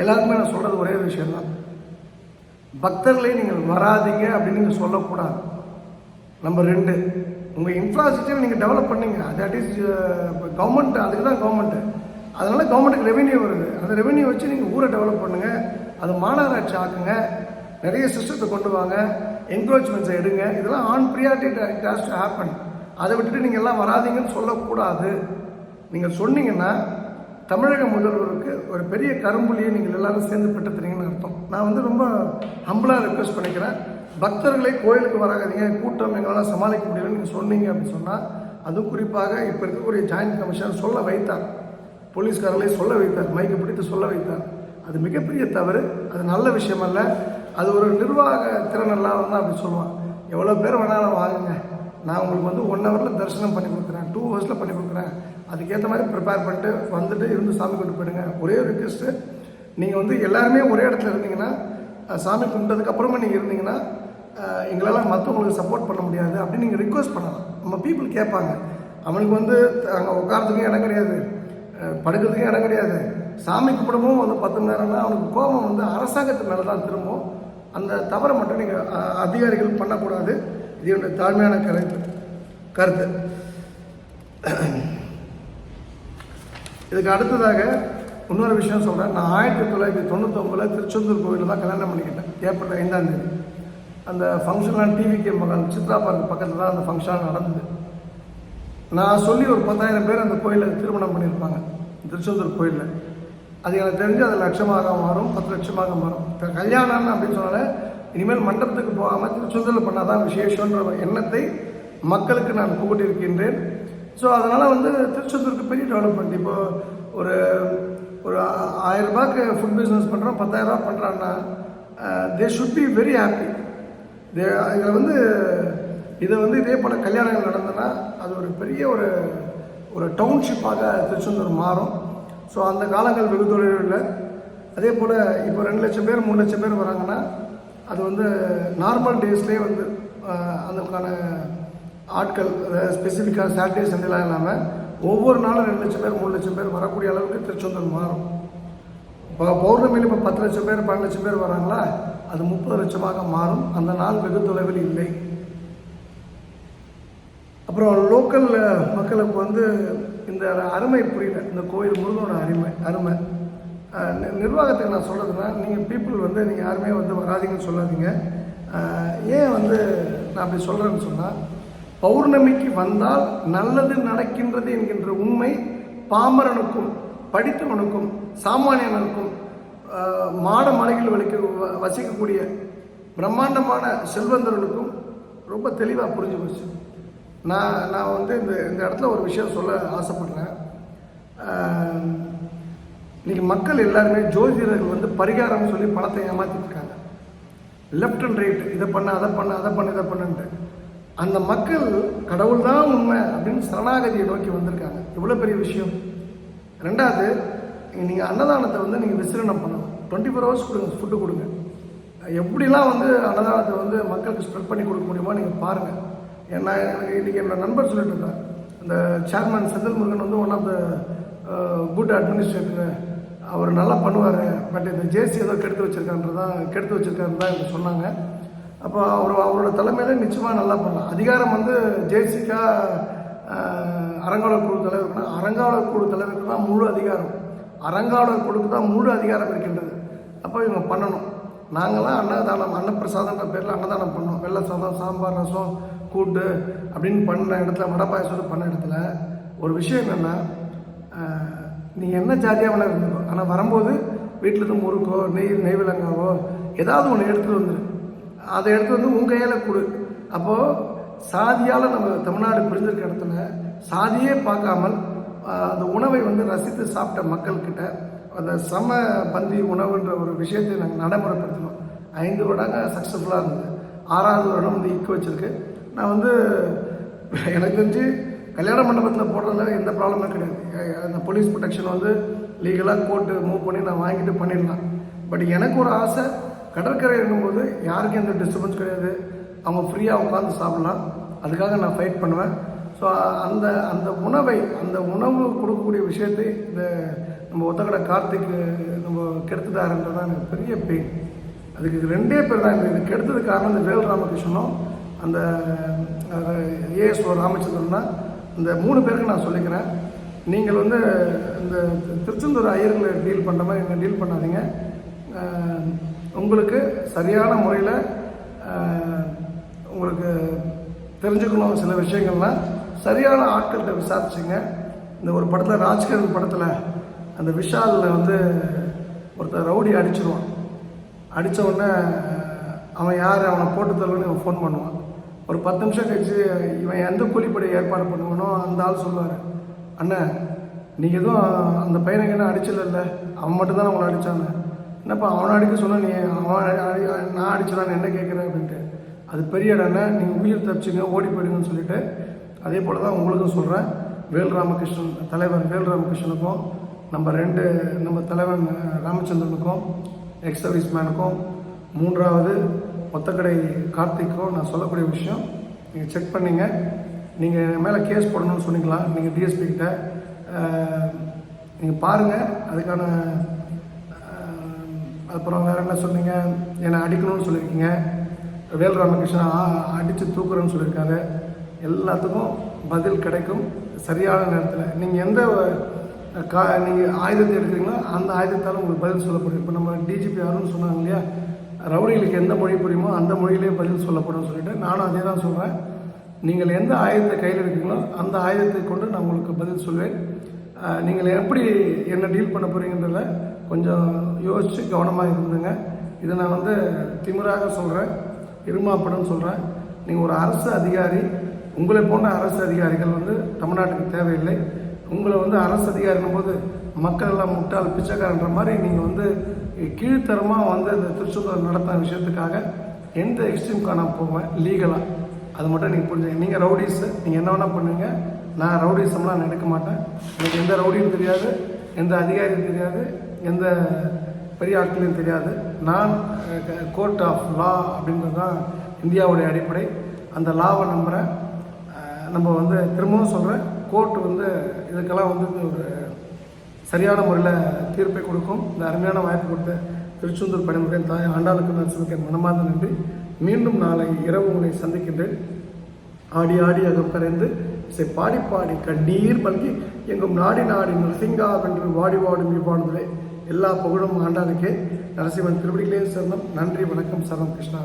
எல்லாருக்குமே நான் சொல்கிறது ஒரே விஷயம்தான். பக்தர்களை நீங்கள் வராதீங்க அப்படின்னு நீங்கள் சொல்லக்கூடாது. நம்பர் ரெண்டு உங்கள் இன்ஃப்ராஸ்ட்ரக்சர் நீங்கள் டெவலப் பண்ணீங்க. தட் இஸ் கவர்மெண்ட் அதுக்கு தான் கவர்மெண்ட்டு அதனால் கவர்மெண்ட்டுக்கு ரெவென்யூ வருது. அந்த ரெவென்யூ வச்சு நீங்கள் ஊரை டெவலப் பண்ணுங்கள் அது மாநகராட்சி ஆக்குங்க. நிறைய சிஸ்டத்தை கொண்டு வாங்க. என்க்ரோச்மெண்ட்ஸை எடுங்க. இதெல்லாம் on priority has to happen அதை விட்டுட்டு நீங்கள் எல்லாம் வராதீங்கன்னு சொல்லக்கூடாது. நீங்கள் சொன்னீங்கன்னா தமிழக முதல்வருக்கு ஒரு பெரிய கரும்புலியை நீங்கள் எல்லாரும் சேர்ந்து பெற்றுத்தரீங்கன்னு அர்த்தம். நான் வந்து ரொம்ப ஹம்பிளாக ரெக்வஸ்ட் பண்ணிக்கிறேன். பக்தர்களை கோயிலுக்கு வராதீங்க. கூட்டம் எங்களால் சமாளிக்க முடியலன்னு நீங்கள் சொன்னீங்க அப்படின்னு சொன்னால் அதுவும் குறிப்பாக இப்போ இருக்கக்கூடிய ஜாயின்ட் கமிஷன் சொல்ல வைத்தார். போலீஸ்காரர்களே சொல்ல வைத்தார் மைக்கை பிடித்து சொல்ல வைத்தார். அது மிகப்பெரிய தவறு அது நல்ல விஷயம் அல்ல அது ஒரு நிர்வாக திறன் இல்லாமல் தான் அப்படி சொல்லுவான். எவ்வளோ பேர் வேணாலும் வாங்குங்க. நான் உங்களுக்கு வந்து ஒன் ஹவரில் தரிசனம் பண்ணி கொடுக்குறேன் டூ ஹவர்ஸில் பண்ணி கொடுக்குறேன். அதுக்கேற்ற மாதிரி ப்ரிப்பேர் பண்ணிட்டு வந்துட்டு இருந்து சாமி கொண்டு போயிடுங்க. ஒரே ரிக்வெஸ்ட்டு நீங்கள் வந்து எல்லாருமே ஒரே இடத்துல இருந்தீங்கன்னா சாமி கும்பிட்டதுக்கு அப்புறமா நீங்கள் இருந்தீங்கன்னா எங்களால் மற்றவங்களுக்கு சப்போர்ட் பண்ண முடியாது. அப்படின்னு நீங்கள் ரிக்வெஸ்ட் பண்ணலாம். நம்ம பீப்புள் கேட்பாங்க. அவனுக்கு வந்து அங்கே உட்காரத்துக்கும் இடம் கிடையாது. படுக்கிறதுக்கே இடம் கிடையாது. சாமி கும்பிடவும் வந்து பத்து மணி நேரம்னா அவனுக்கு கோபம் வந்து அரசாங்கத்து மேலே தான் திரும்பும். அந்த தவறை மட்டும் நீங்கள் அதிகாரிகள் பண்ணக்கூடாது. இது என்னுடைய தாழ்மையான கருத்து. கருத்து. இதுக்கு அடுத்ததாக இன்னொரு விஷயம் சொல்கிறேன் நான் ஆயிரத்தி தொள்ளாயிரத்தி தொண்ணூத்தொம்பதில் திருச்செந்தூர் கோவிலில் தான் கல்யாணம் பண்ணிக்கிட்டேன். ஏப்ரல் ஐந்தாம் தேதி. அந்த ஃபங்க்ஷன்லாம் டிவிகே மகன் சித்ரா பார்க் பக்கத்தில் தான் அந்த ஃபங்க்ஷன் நடந்தது. நான் சொல்லி ஒரு பத்தாயிரம் பேர் அந்த கோயிலில் திருமணம் பண்ணியிருப்பாங்க. திருச்செந்தூர் கோயிலில். அது எனக்கு தெரிஞ்சு அது லட்சமாக மாறும் பத்து லட்சமாக மாறும். இப்போ கல்யாணம்னு அப்படின்னு சொன்னாலே இனிமேல் மண்டபத்துக்கு போகாமல் திருச்செந்தூரில் பண்ணால் தான் விசேஷன்ற எண்ணத்தை மக்களுக்கு நான் புகட்டியிருக்கின்றேன் ஸோ அதனால் வந்து திருச்செந்தூருக்கு பெரிய டெவலப்மெண்ட் இப்போது ஒரு ஒரு ஆயிரம் ரூபாய்க்கு ஃபுட் பிஸ்னஸ் பண்ணுறோம் பத்தாயிரம் ரூபாய் பண்ணுறான்னா they should be very happy they இதில் வந்து இதை வந்து இதே போல் கல்யாணங்கள் நடந்ததுன்னா அது ஒரு பெரிய ஒரு ஒரு டவுன்ஷிப்பாக திருச்செந்தூர் மாறும். ஸோ அந்த காலங்கள் வெகு தொழில் இல்லை. அதே போல் இப்போ ரெண்டு லட்சம் பேர் மூணு லட்சம் பேர் வராங்கன்னா அது வந்து நார்மல் டேஸ்லேயே வந்து ஆஹ், அதுக்கான ஆட்கள் ஸ்பெசிஃபிக்காக சாட்டர்டே சண்டேலாம் இல்லாமல் ஒவ்வொரு நாளும் ரெண்டு லட்சம் பேர் மூணு லட்சம் பேர் வரக்கூடிய அளவுக்கு திருச்செந்தூர் மாறும். இப்போ பௌர்ணமியில் இப்போ பத்து லட்சம் பேர் பன்னெண்டு லட்சம் பேர் வராங்களா? அது முப்பது லட்சமாக மாறும். அந்த நாள் வெகு தொலைவில் இல்லை. அப்புறம் லோக்கலில் மக்களுக்கு வந்து இந்த அருமை புரியல. இந்த கோயில் முருகனோட அருமை அருமை. நிர்வாகத்துக்கு நான் சொல்கிறதுனா நீங்கள் பீப்புள் வந்து நீங்கள் யாருமே வந்து வராதீங்கன்னு சொல்லாதீங்க. ஏன் வந்து நான் அப்படி சொல்கிறேன்னு சொன்னால் பௌர்ணமிக்கு வந்தால் நல்லது நடக்கின்றது என்கின்ற உண்மை பாமரனுக்கும் படித்தவனுக்கும் சாமானியனுக்கும் மாட மலைகள் வலிக்க வசிக்கக்கூடிய பிரம்மாண்டமான செல்வந்தர்களுக்கும் ரொம்ப தெளிவாக புரிஞ்சு போச்சு. நான் நான் வந்து இந்த இந்த இடத்துல ஒரு விஷயம் சொல்ல ஆசைப்படுறேன். இன்றைக்கி மக்கள் எல்லாருமே ஜோதிடர்கள் வந்து பரிகாரம்னு சொல்லி பணத்தை ஏமாற்றிட்டுருக்காங்க லெஃப்ட் அண்ட் ரைட் இதை பண்ண அதை பண்ண அதை பண்ண இதை பண்ணுன்ட்டு. அந்த மக்கள் கடவுள் தான் உண்மை அப்படின்னு சரணாகதியை நோக்கி வந்திருக்காங்க. இவ்வளோ பெரிய விஷயம்? ரெண்டாவது நீங்கள் அன்னதானத்தை வந்து நீங்கள் விசிரணம் பண்ணணும். டுவெண்ட்டி ஃபோர் ஹவர்ஸ் கொடுங்க ஃபுட்டு கொடுங்க. எப்படிலாம் வந்து அன்னதானத்தை வந்து மக்களுக்கு ஸ்ப்ரெட் பண்ணி கொடுக்க முடியுமோ நீங்கள் பாருங்கள் ஏன்னா எனக்கு இன்றைக்கி என்னோட நண்பர் சொல்லிட்டு இருந்தார். இந்த சேர்மன் செந்தில் முருகன் வந்து one of the good administrator அவர் நல்லா பண்ணுவார். பட் இந்த ஜேசி ஏதோ கெடுத்து வச்சுருக்கான்றதான் கெடுத்து வச்சுருக்காருன்னு தான் எனக்கு சொன்னாங்க. அப்போ அவர் அவரோட தலைமையில் நிச்சயமாக நல்லா பண்ணலாம். அதிகாரம் வந்து ஜேசிக்கா அறங்காவலர் குழு தலைவருக்குனா அறங்காவலர் குழு தலைவருக்கு தான் முழு அதிகாரம். அறங்காவலர் குழுக்கு தான் முழு அதிகாரம் இருக்கின்றது. அப்போ இவங்க பண்ணணும். நாங்களாம் அன்னதானம் அன்னப்பிரசாதன்ற பேரில் அன்னதானம் பண்ணோம் வெள்ளை சாதம் சாம்பார் ரசம் கூட்டு அப்படின்னு பண்ண இடத்துல வடை பாயசம் பண்ண இடத்துல ஒரு விஷயம் என்னென்னா நீ என்ன ஜாதியாக வேணா இருந்தோம் ஆனால் வரும்போது வீட்டில் இருந்து முறுக்கோ நெய் நெய் விலங்காவோ ஏதாவது ஒன்று எடுத்துகிட்டு வந்துடு அதை எடுத்து வந்து உங்கள் கையில் கொடு. அப்போது சாதியால் நம்ம தமிழ்நாடு பிரிஞ்சிருக்க இடத்துல சாதியே பார்க்காமல் அந்த உணவை வந்து ரசித்து சாப்பிட்ட மக்கள்கிட்ட அந்த சம பந்தி உணவுன்ற ஒரு விஷயத்தை நாங்கள் நடைமுறைப்படுத்தினோம். ஐந்து வருடாங்க சக்ஸஸ்ஃபுல்லாக இருந்தது. ஆறாவது வருடம் வந்து இக்கு வச்சிருக்கு. நான் வந்து எனக்கு தெரிஞ்சு கல்யாண மண்டபத்தில் போடுறதுனால எந்த ப்ராப்ளமும் கிடையாது. அந்த போலீஸ் ப்ரொடெக்ஷன் வந்து லீகலாக கோர்ட்டு மூவ் பண்ணி நான் வாங்கிட்டு பண்ணிடலாம். பட் எனக்கு ஒரு ஆசை கடற்கரை இருக்கும்போது யாருக்கும் எந்த டிஸ்டர்பன்ஸ் கிடையாது. அவங்க ஃப்ரீயாக உட்காந்து சாப்பிட்லாம். அதுக்காக நான் ஃபைட் பண்ணுவேன். ஸோ அந்த அந்த உணவை அந்த உணவு கொடுக்கக்கூடிய விஷயத்தை இந்த நம்ம ஒத்தக்கடை கார்த்திக்கு நம்ம கெடுத்துட்டாருன்றதான் எனக்கு பெரிய பெயின் அதுக்கு ரெண்டே பேர் தான் இது கெடுத்தது காரணம் இந்த வேல் ராமகிருஷ்ணனும் அந்த ஏஎஸ் ஓ தான் இந்த மூணு பேருக்கு நான் சொல்லிக்கிறேன். நீங்கள் வந்து இந்த திருச்செந்தூர் ஐயர்களை டீல் பண்ணுற மாதிரி என்ன டீல் பண்ணாதீங்க. உங்களுக்கு சரியான முறையில் உங்களுக்கு தெரிஞ்சுக்கணும் சில விஷயங்கள்லாம் சரியான ஆட்கள்கிட்ட விசாரிச்சுங்க. இந்த ஒரு படத்தில் ராஜ்கிரண் படத்தில் அந்த விஷாலில் வந்து ஒருத்தர் ரவுடி அடிச்சிருவான். அடித்த உடனே அவன் யார் அவனை போட்டு தள்ளுன்னு இவன் ஃபோன் பண்ணுவான். ஒரு பத்து நிமிஷம் கழிச்சு இவன் எந்த கூலிப்படை ஏற்பாடு பண்ணுவானோ அந்த ஆள் சொல்லுவார். அண்ணன் நீங்கள் எதுவும் அந்த பையனுக்கு என்ன அடிச்சல அவன் மட்டும் தான் அவனை அடித்தாங்க என்னப்பா அவனை அடிக்க சொன்ன நீ அவன் அடி- நான் அடிச்சிடான்னு என்ன கேட்குறேன் அப்படின்ட்டு. அது பெரிய இடம்னா நீங்கள் உயிர் தப்பிச்சுங்க ஓடி போயிடுங்கன்னு சொல்லிட்டு அதே போல் தான் உங்களுக்கும் சொல்கிறேன் வேல் ராமகிருஷ்ணன் தலைவர் வேல் ராமகிருஷ்ணனுக்கும் நம்ம ரெண்டு நம்ம தலைவன் ராமச்சந்திரனுக்கும் எக்ஸ் சர்வீஸ் மேனுக்கும் மூன்றாவது ஒத்தக்கடை கார்த்திக்கும் நான் சொல்லக்கூடிய விஷயம் நீங்கள் செக் பண்ணிங்க. நீங்கள் என் மேலே கேஸ் போடணும்னு சொன்னீங்களா? நீங்கள் டிஎஸ்பி கிட்ட. நீங்கள் பாருங்கள் அதுக்கான அப்புறம் வேறு என்ன சொன்னீங்க? என்னை அடிக்கணும்னு சொல்லியிருக்கீங்க. வேல் ராமகிருஷ்ணன் அடித்து தூக்குறேன்னு சொல்லியிருக்காரு. எல்லாத்துக்கும் பதில் கிடைக்கும். சரியான நேரத்தில். நீங்கள் எந்த கா நீங்கள் ஆயுதத்தை எடுக்கிறீங்களோ அந்த ஆயுதத்தால் உங்களுக்கு பதில் சொல்லப்படும். இப்போ நம்ம டிஜிபி யாருன்னு சொன்னாங்க இல்லையா? ரவுடிகளுக்கு எந்த மொழி புரியுமோ அந்த மொழியிலே பதில் சொல்லப்படும் சொல்லிட்டு நானும் அதே தான் சொல்கிறேன் நீங்கள் எந்த ஆயுதத்தை கையில் எடுக்கிறீங்களோ அந்த ஆயுதத்தை கொண்டு நான் உங்களுக்கு பதில் சொல்வேன். நீங்கள் எப்படி என்ன டீல் பண்ண போகிறீங்கன்றத கொஞ்சம் யோசித்து கவனமாக இருந்துங்க. இதை நான் வந்து திமிராக சொல்கிறேன் இருமாப்படம் சொல்கிறேன் நீங்கள் ஒரு அரசு அதிகாரி உங்களை போன்ற அரசு அதிகாரிகள் வந்து தமிழ்நாட்டுக்கு தேவையில்லை. உங்களை வந்து அரசு அதிகாரினும் போது மக்கள் எல்லாம் முட்டாள் பிச்சைக்காரன்ற மாதிரி நீங்கள் வந்து கீழ்த்தரமாக வந்து இந்த திருச்செந்தூர் நடத்தின விஷயத்துக்காக எந்த எக்ஸ்ட்ரீம் நான் போவேன்? லீகலாக அது மட்டும் நீங்கள் புரிஞ்சுங்க நீங்கள் ரவுடிஸு நீங்கள் என்ன வேணால் பண்ணுங்கள் நான் ரவுடிசம்லாம் நான் எடுக்க மாட்டேன். எனக்கு எந்த ரவுடியும் தெரியாது எந்த அதிகாரியும் தெரியாது எந்த பெரிய ஆட்களையும் தெரியாது. நான் கோர்ட் ஆஃப் லா அப்படின்றது தான் இந்தியாவுடைய அடிப்படை. அந்த லாவை நம்புகிறேன் நம்ம வந்து திரும்பவும் சொல்கிறேன் கோர்ட் வந்து இதுக்கெல்லாம் வந்து ஒரு சரியான முறையில் தீர்ப்பை கொடுக்கும். இந்த அருமையான வாய்ப்பு கொடுத்த திருச்செந்தூர் பணிமுறை தாய் ஆண்டாளுக்கு நான் என் மனமார்ந்த நன்றி. மீண்டும் நாளை இரவு உங்களை சந்திக்கின்றேன். ஆடி ஆடி அகப்பறைந்து இசை பாடி பாடி கண்ணீர் பல்கி எங்கும் நாடி நாடி நரசிங்கா வென்று வாடி வாடும் இவ்வாழ்ந்தலே எல்லா புகழும் ஆண்டாளுக்கே. நரசிம்மன் திருவடிகளே சரணம். நன்றி வணக்கம் சரணம் கிருஷ்ணா